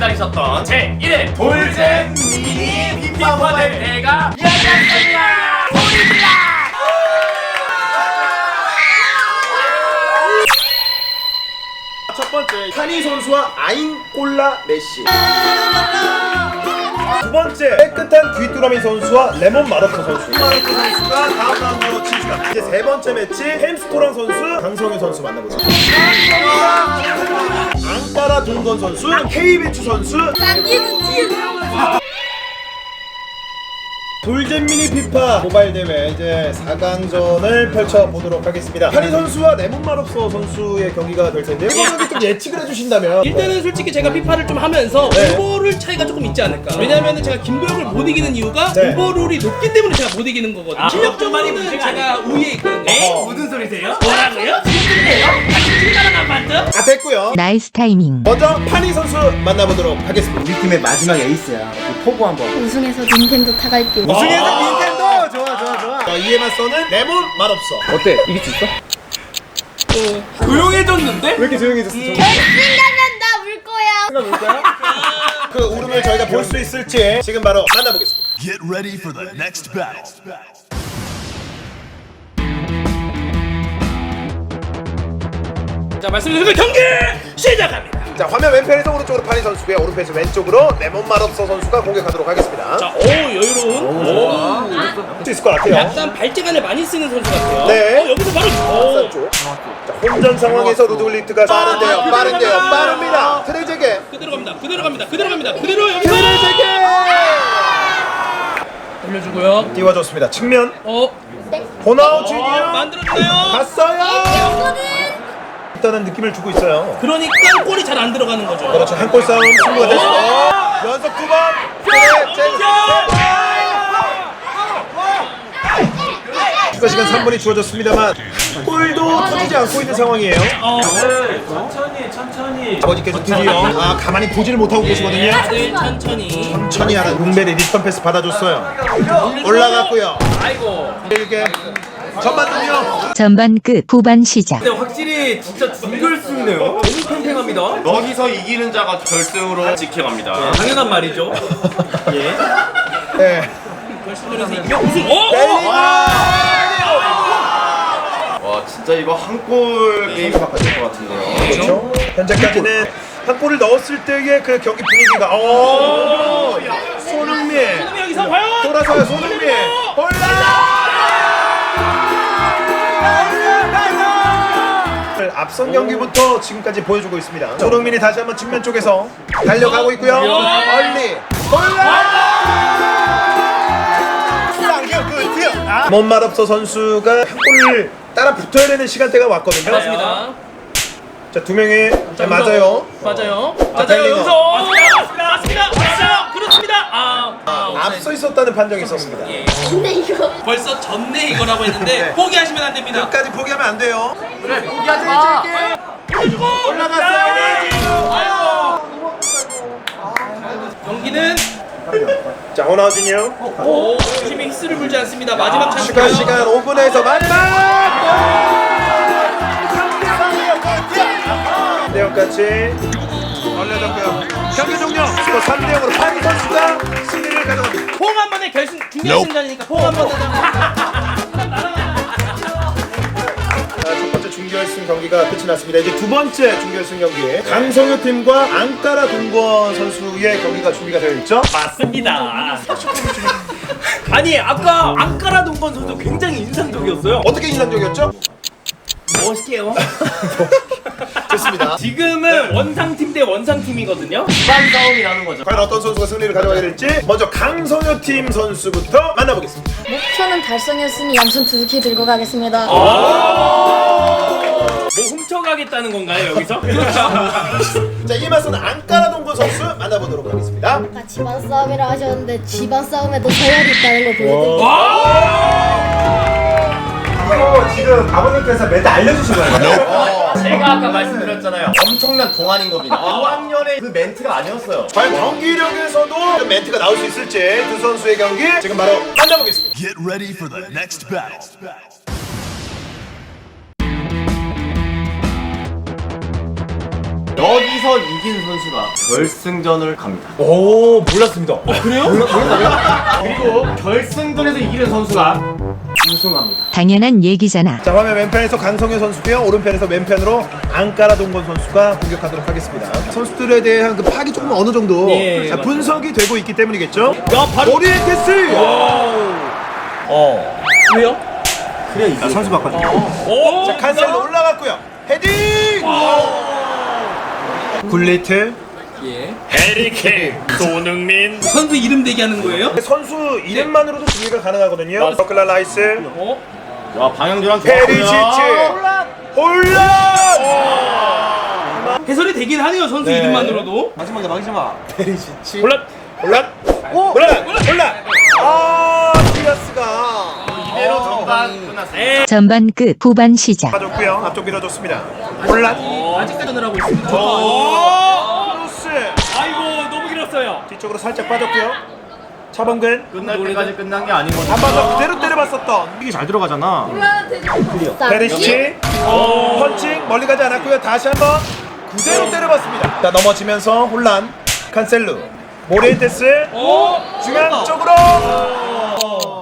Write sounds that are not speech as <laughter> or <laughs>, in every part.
기다리셨던 제 1회 돌잼 미니 피파 대회가 시작했습니다. 첫 번째 카니 선수와 아인콜라 메시. 두 번째 깨끗한 귀뚜라미 선수와 레몬 마르코 선수. 마르코 선수가 다음 라운드로 진출합니다. 이제 세 번째 매치 햄스토랑 선수 강성현 선수 만나보겠 앙따라 동건 선수 K비추 선수 돌잼미니 피파 모바일 대회 이제 4강전을 펼쳐보도록 하겠습니다 카니 선수와 레몬 마르코 선수의 경기가 될 텐데요 이거는 좀 예측을 해주신다면 일단은 솔직히 제가 피파를 좀 하면서 네. 오버룰 차이가 조금 있지 않을까 왜냐면은 제가 김도영을 못 이기는 이유가 네. 오버룰이 높기 때문에 제가 못 이기는 거거든요 아, 실력적으로는 제가 우위에 있거든요 에? 어. 무슨 소리세요? 뭐라고요? 지금인데요? 같이 출발한 안 맞죠? 아 됐고요 나이스 타이밍. 먼저 파니 선수 만나보도록 하겠습니다 우리 팀의 마지막 에이스야. 그 포부 한번. 우승해서 닌텐도 타갈게요. 우승해서 닌텐도 좋아 좋아 좋아 자, 이에 맞서는 레몬 맛없어 어때? 이길 수 있어? 조용해졌는데? 왜 이렇게 조용해졌어 결승가면 나울 거야. <laughs> 그 울음을 저희가 볼 수 있을지 지금 바로 만나보겠습니다 Get ready for the next battle. 자 말씀드린 그 경기 시작합니다 자 화면 왼편에서 오른쪽으로 파니 선수고요. 오른편에서 왼쪽으로 레몬 맛없어 선수가 공격하도록 하겠습니다. 자, 오 여유로운. 할수 있을 것 같아요. 약간 발재간을 많이 쓰는 선수 같아요. 네. 어, 여기서 바로 오. 산 쪽. 자 혼전 상황에서 루드글리트가 빠른데요. 빠른데요. 빠릅니다. 트레제게. 그대로 갑니다. 그대로 갑니다. 그대로 갑니다. 그대로 여기서. 트레제게! 올려주고요. 띄워줬습니다. 측면. 어. 호나우지니어 만들었나요? 갔어요 일단은 느낌을 주고 있어요 그러니까 골이 잘 안 들어가는 거죠 그렇죠 한 골 싸움 승부가 됐습니다 연속 두번 추가 시간 3분이 주어졌습니다.만 골도 터지지 않고 있는 상황이에요. 어, 천천히 천천히. 아버지께서 드디어 아 가만히 보지를 못하고 계시거든요. 네, 천천히 천천히 하는 룸벨이 리턴 패스 받아줬어요. 올라갔고요. 아이고. 길게 전반전이요. 전반 끝, 후반 시작. 근데 확실히 진짜 준결승이네요. 너무 팽팽합니다. 여기서 이기는 자가 결승으로 지켜갑니다. 당연한 말이죠. <laughs> 예. 네. 이기면 우승 오! 와 진짜 이거 한 골 게임 바꿔질 것 같은데요. 그렇죠. 현재까지는 한 골을 넣었을 때의 그 경기 분위기가 오 손흥민 여기서 과연 돌아서요 손흥민 홀라 앞선 경기부터 지금까지 보여주고 있습니다. 손흥민이 다시 한번 측면 쪽에서 달려가고 있고요. 얼리. 홀라! 몸말없어 선수가 한 골을 따라 붙어야 되는 시간대가 왔거든요. 맞습니다. 자 두 명이 자, 맞아요. 맞아요. 아, 맞아요 벨링엄. 여기서 맞습니다 맞습니다 맞아요 그렇습니다 아, 아 앞서 있었다는 판정이 있었습니다. 근데 이거 벌써 졌네 이거라고 했는데 <laughs> 네. 포기하시면 안 됩니다 끝까지 포기하면 안 돼요. 경기는 자 호나우진이요. 오 팀이 히스를 불지 않습니다 마지막 추가 찬스고요 시간 5분에서 마지막. 내역같이 걸려졌고요. 경기 종료. 스코어 3대 0으로 파리 선수가 승리를 가져갑니다. 포옹 한 번에 결승 준결승전이니까 포옹 한 번에 자, 첫 번째 준결승 경기가 끝이 났습니다. 이제 두 번째 준결승 경기 강성효 팀과 앙까라 동건 선수의 경기가 준비가 되어 있죠. 맞습니다. 아니 아까 앙카라 동건 선수 굉장히 인상적이었어요. 어떻게 인상적이었죠? 멋있게요. <laughs> 좋습니다. 지금은 원상 팀 대 원상 팀이거든요. 기반 싸움이라는 거죠. 과연 어떤 선수가 승리를 가져가게 될지 먼저 강성효 팀 선수부터 만나보겠습니다. 목표는 달성했으니 양손 두개 들고 가겠습니다. 뭐 훔쳐가겠다는 건가요 여기서? <laughs> 그렇죠. 자 이에 맞서는 앙까라 동건 선수 만나보도록 하겠습니다. 아까 집안 싸움이라 하셨는데 집안 싸움에도 서열이 있다는 걸 보여드릴게요. 이거 지금 아버님께서 멘트 알려주신 거예요? 제가 아까 말씀드렸잖아요. 엄청난 동안인 겁니다. 5학년의 그 멘트가 아니었어요. 과연 경기력에서도 그 멘트가 나올 수 있을지 두 선수의 경기 지금 바로 만나보겠습니다. Get ready for the next battle. 여기서 이긴 선수가 결승전을 갑니다. 오 몰랐습니다. 그래요? 그리고 결승전에서 이기는 선수가 우승합니다. 당연한 얘기잖아. 자 화면 왼편에서 강성현 선수고요. 오른편에서 왼편으로 안까라 동건 선수가 공격하도록 하겠습니다. 선수들에 대한 그 파악이 조금 어느 정도 예, 자. 분석이 되고 있기 때문이겠죠? 야 바로 오리엔테스! 어. 왜요? 자, 선수 바꿔줘 오! 자 칸셀로 올라갔고요. 헤딩! 굴리트 예. 해리케인, 손흥민, <laughs> 선수 이름 대기하는 거예요? 선수 이름만으로도 준비가 가능하거든요. 버클라 라이스 어? 와 방영주랑 페리시치. 홀란! 해설이 되긴 하네요 선수 네. 이름만으로도. 마지막에 마지막. 페리시치. 홀란 홀란. 홀란 홀란. 아 디아스가. 이대로 전반 끝났습니다. 전반 끝 후반 시작. 빠졌고요. 앞쪽 밀어줬습니다. 홀란? 아직 대전을 하고 있습니다. 크 쪽으로 살짝 빠졌고요. 차범근. 끝날 때까지 끝난 게 아니거든요. 한번 더 그대로 때려봤었던. 이게 잘 들어가잖아. 페리시치 펀칭 멀리 가지 않았고요. 다시 한번 그대로 때려봤습니다. 자 넘어지면서 혼란. 칸셀루. 모리엔테스. 중앙 쪽으로.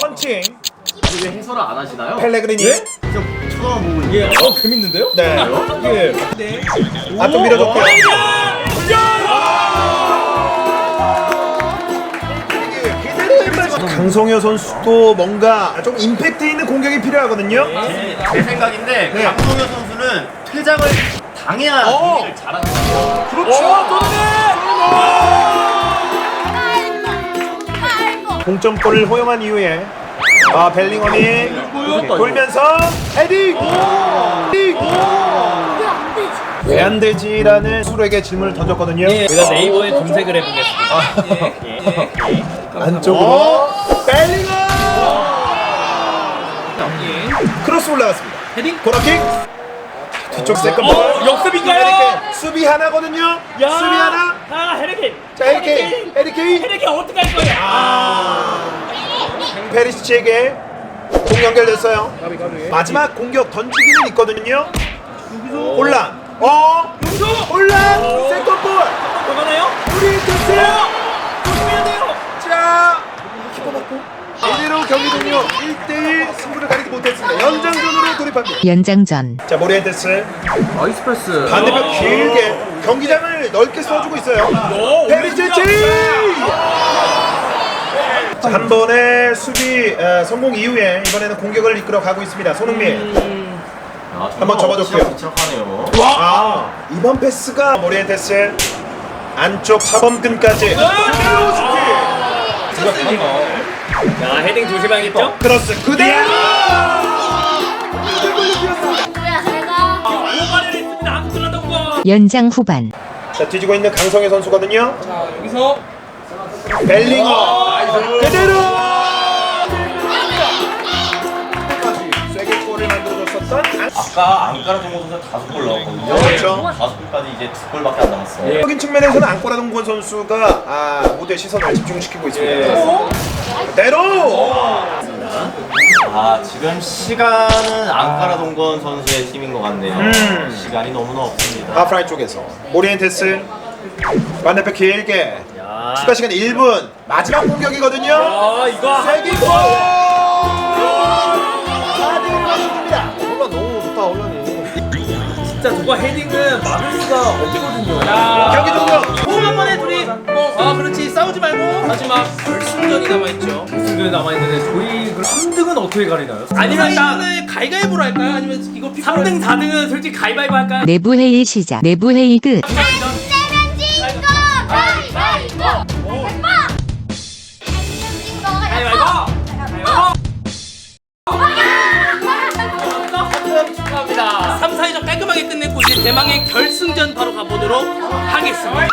펀칭. 왜 해설을 안 하시나요? 펠레그리니. 쳐다보고 있는 예, 어 재밌는데요? 네. 예. 앞쪽 밀어줬고요 강성효 선수도 뭔가 좀 임팩트 있는 공격이 필요하거든요. 제 생각인데 네. 강동현 선수는 퇴장을 당해야 경기를 잘하는 거예요. 동점골을 허용한 이후에 아 벨링엄이 돌면서 헤딩! 헤딩! 왜 안 되지라는 수로에게 질문을 던졌거든요. 예, 제가 네이버에 검색을 해보겠습니다. 예, 예, 예. 안쪽으로 벨링엄 예. 크로스 올라갔습니다. 헤딩 코너킥 뒤쪽 세컨볼 어, 역습인가요? 수비 하나거든요. 야, 수비 하나. 아 헤리케인 자 헤리케인 헤리케인 헤리케인 어떻게 할 거예요? 아, 페리시치에게 공 연결됐어요. 마지막 공격 던지기는 있거든요. 혼란. 어? 여기서 혼란. 세컨볼. 더 가나요? 우리 됐어요. 조심해야 돼요 자, 이대로 경기 종료 1대1 승부를 가리지 못했습니다. 연장전으로 돌입합니다. 연장전. 자, 모리엔테스 나이스 패스 반대편 길게 경기장을 넓게 써주고 있어요. 자, 한 번의 수비 어, 성공 이후에 이번에는 공격을 이끌어 가고 있습니다. 손흥민. 아, 한번 접어줬고요. 부착하네요. 아, 이번 패스가 모리엔테스 안쪽 차범근까지. 자 헤딩 조심해야겠죠? 크로스 그대로. 오가를 했습니다 안 들어간다고 거. 연장 후반. 자, 뒤지고 있는 강성혜 선수거든요. 자 여기서 벨링어 그대로 쐐기 골을 만들어줬었던 안- 아까 안까라 동호 선수 다섯 골 넣었거든요. 그렇죠. 다섯 골까지 이제 두 골밖에 안 남았어요. 예. 적인 측면에서는 안꼬라 동권 선수가 아, 무대 시선을 집중시키고 있습니다. 그 대로 아 지금 시간은 안까라 동건 선수의 팀인 것 같네요. 음. 시간이 너무나 없습니다. 하프라인 쪽에서 모리엔테스 반대편 길게 야, 추가 시간 1분 마지막 공격이거든요. 아 이거 세기 골! 4대1을 맞춥니다. 혼란 너무 좋다 혼란이. 진짜 누가 헤딩은 막을 수가 없거든요. 야, 경기 종료. 호흡 한 번에 둘이 어, 아 그렇지 싸우지 말고 마지막 결승전이 남아 있죠. 결승전이 남아 있는데 저희 그 3등은 어떻게 가리나요? 아니면 이번에 가위가위보로 할까요? 아니면 이거 3등 4등은 솔직히 가위바위보 할까요? 내부 회의 시작. 내부 회의 끝. 가위바위보. 축하합니다. 3, 4위전 깔끔하게 끝냈고 이제 대망의 결승전 바로 가보도록 하겠습니다.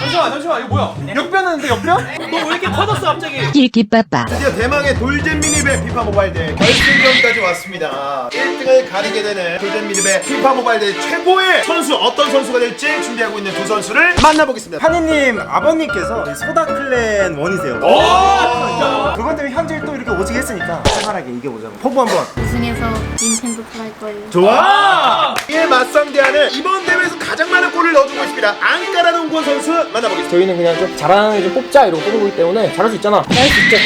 잠시만 잠시만 이거 뭐야? 역변하는데 역변? 너 왜 이렇게 커졌어 갑자기? 낄끼빠빠 드디어 대망의 돌잼 미니배 피파 모바일 대회 결승전까지 왔습니다. 1등을 가리게 되는 돌잼 미니배 피파 모바일 대회 최고의 선수 어떤 선수가 될지 준비하고 있는 두 선수를 만나보겠습니다. 하니님 아버님께서 소다 클랜 원이세요. 오! 그것 때문에 현질 또 이렇게 오지게 했으니까 활발하게 이겨보자고. 포부 한번. 우승해서 닌텐도 팔 거예요. 좋아! 이에 맞상대하는 이번 대회에서 가장 많은 골을 넣어주고 있습니다. 안까라 농구원 선수 만나보겠습니다. 저희는 그냥 좀 잘하는 애좀 뽑자 이러고 뽑은 거기 때문에 잘할 수 있잖아.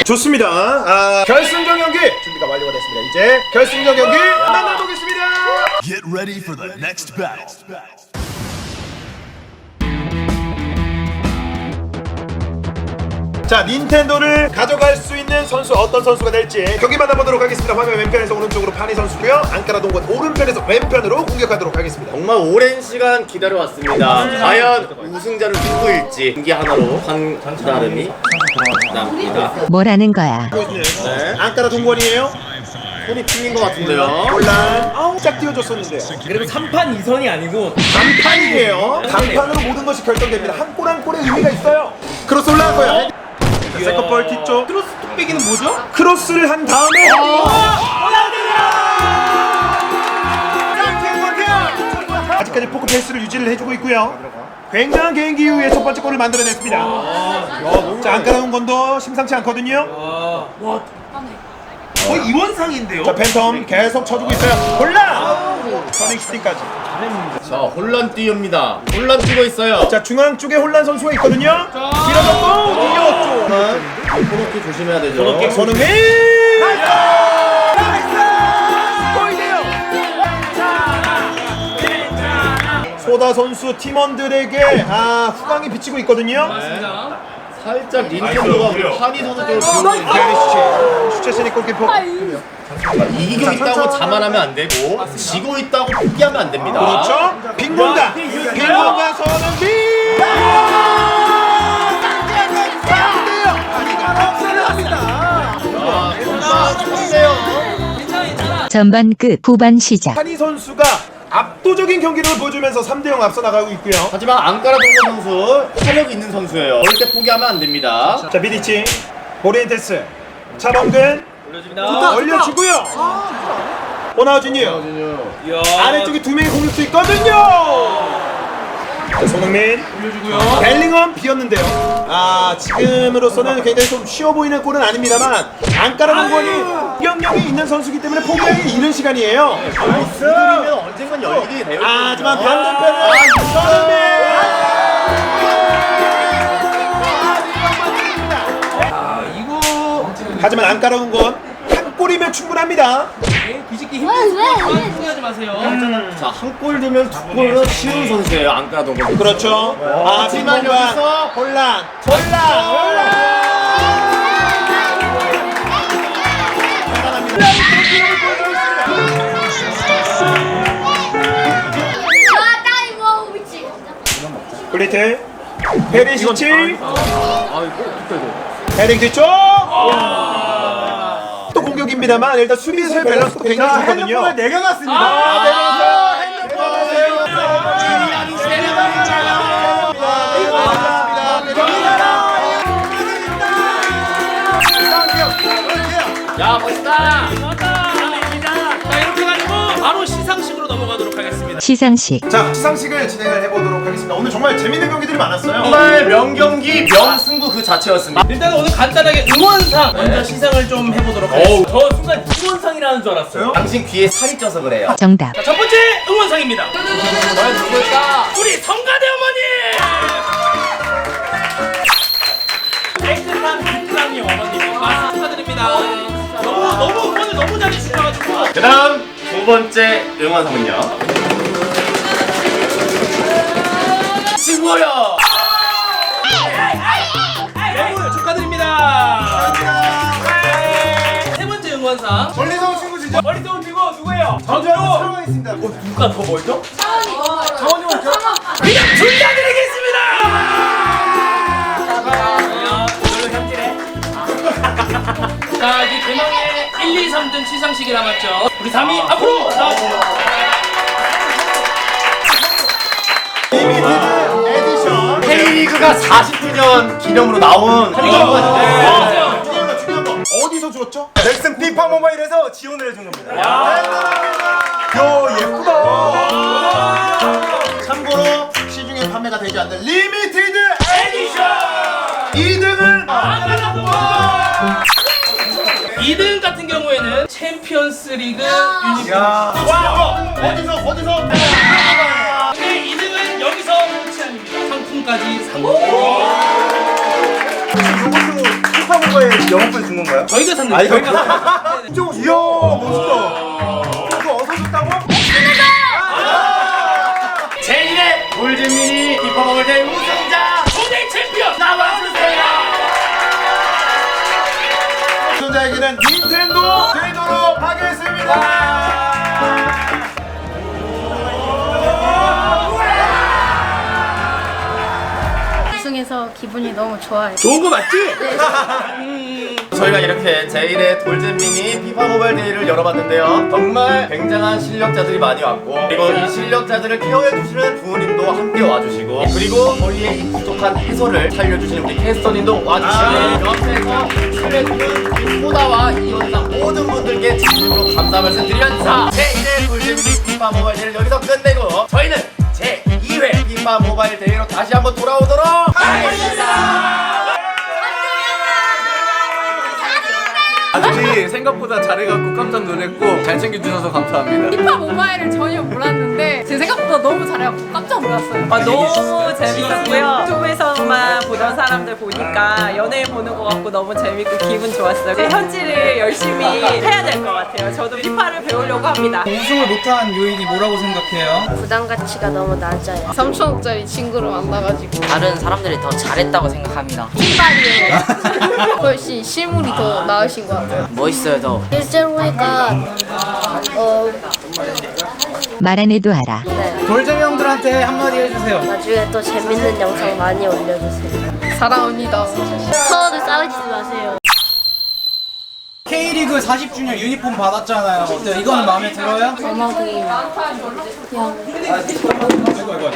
좋습니다. 아, 결승전 경기 준비가 완료가 됐습니다. 이제 결승전 경기 만나보겠습니다. Get ready for the next battle. 자, 닌텐도를 가져갈 수 있는 선수 어떤 선수가 될지 경기 만나보도록 하겠습니다. 화면 왼편에서 오른쪽으로 파니 선수고요. 안까라 동건 오른편에서 왼편으로 공격하도록 하겠습니다. 정말 오랜 시간 기다려왔습니다. 과연 우승자를 누구일지 경기 하나로 한 나름이 납니다. 뭐라는 거야 네. 안까라 동건이에요. 손이 풀린 것 같은데요. 혼란 아우 짝 띄워줬었는데요. 그래도 3판 2선이 아니고 단판이에요. 단판으로 모든 것이 결정됩니다. 한 골 한 골에 의미가 있어요. 크로스 올라갔고요. 자, 세컨볼 뒤쪽 크로스 뚝배기는 뭐죠? 크로스를 한 다음에 아직까지 포크 페이스를 유지를 해주고 있고요. 굉장한 개인기 이후에 첫 번째 골을 만들어냈습니다. 자, 안까다운 건도 심상치 않거든요. 거의 이원상인데요. 자, 팬텀 계속 쳐주고 있어요. 골라! 터닝 슈팅까지. 자, 혼란 띄웁니다. 혼란 뛰고 있어요. 자, 중앙 쪽에 혼란 선수가 있거든요. 길어졌고, 이겼죠. 코너킥 조심해야 되죠. 손흥민! 소다 선수 팀원들에게 아 후광이 비치고 있거든요. 살짝 닌텐도가 우리 파니 선수 쪽으로 비우고 있는데 베리시치 슈체스니 골키퍼. 이기고 있다고 자만하면 안 되고 지고 있다고 포기하면 안 됩니다. 그렇죠? 빈 공간. 빈 공간 손흥민. 아, 정말 좋은데요. 전반 끝 후반 시작 한희 선수가 압도적인 경기를 보여주면서 3대 0 앞서 나가고 있고요. 하지만 앙카라 동료 선수 탄력 있는 선수예요. 절대 포기하면 안 됩니다. 자 비디치 오리엔테스 차범근 올려줍니다. 올려주고요. 호나우진이요. 이야. 아래쪽에 두 명의 공격수 있거든요. 자, 손흥민 올려주고요. 벨링엄 비었는데요. 아 지금으로서는 굉장히 좀 쉬워 보이는 골은 아닙니다만 안까라 공원이 공격력이 있는 선수기 때문에 포기하기 이른 시간이에요. 그러면 언젠간 열리게 돼요. 아, 하지만 반대편은 손흥민. 아 이거 하지만 안까라 공원 한 골이면 충분합니다. 뒤집기 왜, 왜, 왜? 힘들어. 포기하지 마세요. 자, 한골 넣으면 두 골은 쉬운 선수예요. 동료 선수. 그렇죠. 아 하지만 빈공간 여기서 혼란, 혼란, 혼란. 아, 뭐. 블리트 페리시치 헤딩 뒤쪽 또 공격입니다만 일단 수비에서의 밸런스도 굉장히 좋거든요 내가 갔습니다. 아, 야 멋있다. 시상식 자 시상식을 진행을 해보도록 하겠습니다 오늘 정말 재밌는 경기들이 많았어요 정말 명경기 명승부 그 자체였습니다. 일단 오늘 간단하게 응원상 먼저 시상을 좀 해보도록 하겠습니다. 저 순간 응원상이라는 줄 알았어요. 당신 귀에 살이 쪄서 그래요. 정답 자, 첫 번째 응원상입니다. 우리 성가대 어머니! 애틋한 빈랑이 어머님이 말씀 축하드립니다. 너무 너무 응원을 너무 잘해주셔가지고 그다음 두 번째 응원상은요. 친구요. 너무 축하드립니다. 세 번째 응원상 멀리서 친구 진짜. 머리 좀 들고 누구예요? 저도 사랑하겠습니다. 어, 누가 더 멀죠? 장원이 형. 그냥 둘다 드리겠습니다. 현질해. 자 이제 대망의 1, 2, 3등 시상식이 남았죠. 우리 3위 앞으로 나와주세요. 저희가 40주년 기념으로 나온 한정관인데 중요한 거 중요한 거 어디서 주었죠? 넥슨 피파 모바일에서 지원을 해준 겁니다. 야. 예쁘다. 참고로 시중에 판매가 되지 않는 리미티드 에디션! 2등은 2등 같은 경우에는 챔피언스 리그 유니폼. 야. 와, 어디서 어디서 상품까지 상품. 모바일 영업권 준 건가요? 저희가 샀는데. 아 이거 좀 이야 멋있다. 이거 어디서 줬다고? 제1회 골든미니 비퍼먹을 대 우승자 초대 챔피언. 나와주세요 우승자에게는 닌텐도 드리도록 하겠습니다. 기분이 너무 좋아요. 좋은 거 맞지? 저희가 이렇게 제1회 돌잼미니 피파 모바일 데이를 열어봤는데요. 정말 굉장한 실력자들이 많이 왔고 그리고 이 실력자들을 케어해 주시는 부모님도 함께 와주시고 그리고 저희의 이 부족한 해설을 살려주시는 우리 캐스터님도 와주시고 옆에서 출연해주는 이 소다와 이 영상 모든 분들께 진심으로 감사 말씀 드리면서 제1회 돌잼미니 피파 모바일 데이를 여기서 끝내고 저희는 제2회 피파 모바일 데이로 다시 한번 생각보다 잘해갖고 깜짝 놀랐고 잘 챙겨주셔서 감사합니다. 피파 모바일을 전혀 몰랐는데 제 생각보다 너무 잘해갖고 깜짝 놀랐어요. 아, 너무 재밌었고요. 유튜브에서만 보던 사람들 보니까 연예인 보는 것 같고 너무 재밌고 기분 좋았어요. 이제 현지를 열심히 해야 될 것 같아요. 저도 피파를 배우려고 합니다. 우승을 못한 요인이 뭐라고 생각해요? 부담 가치가 너무 낮아요. 3천원짜리 친구를 만나가지고 다른 사람들이 더 잘했다고 생각합니다. 신발이에요. <laughs> 훨씬 실물이 더 나으신 것 같아요. 멋있어요, 더. 실제로 보니까 어 말 안 해도 알아. 돌잼 형들한테 한마디 해주세요. 나중에 또 재밌는 영상 많이 올려주세요. 사랑합니다. 서로들 싸우지 마세요. K리그 40주년 유니폼 받았잖아요. 어때요? 이거는 마음에 들어요? 음악이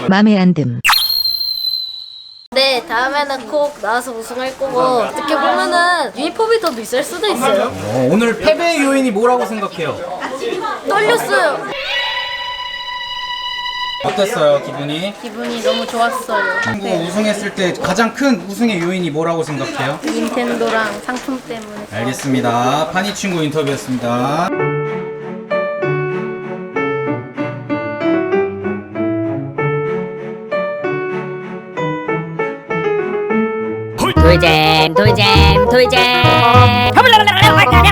맘에 안 듦. 네 다음에는 꼭 나와서 우승할 거고 어떻게 보면은 유니폼이 더 비쌀 수도 있어요. 어, 오늘 패배의 요인이 뭐라고 생각해요? 떨렸어요. 어땠어요, 기분이? 기분이 너무 좋았어요. 한국 우승했을 때 가장 큰 우승의 요인이 뭐라고 생각해요? 닌텐도랑 상품 때문에. 알겠습니다. 파니 친구 인터뷰였습니다. 돌잼 돌잼 돌잼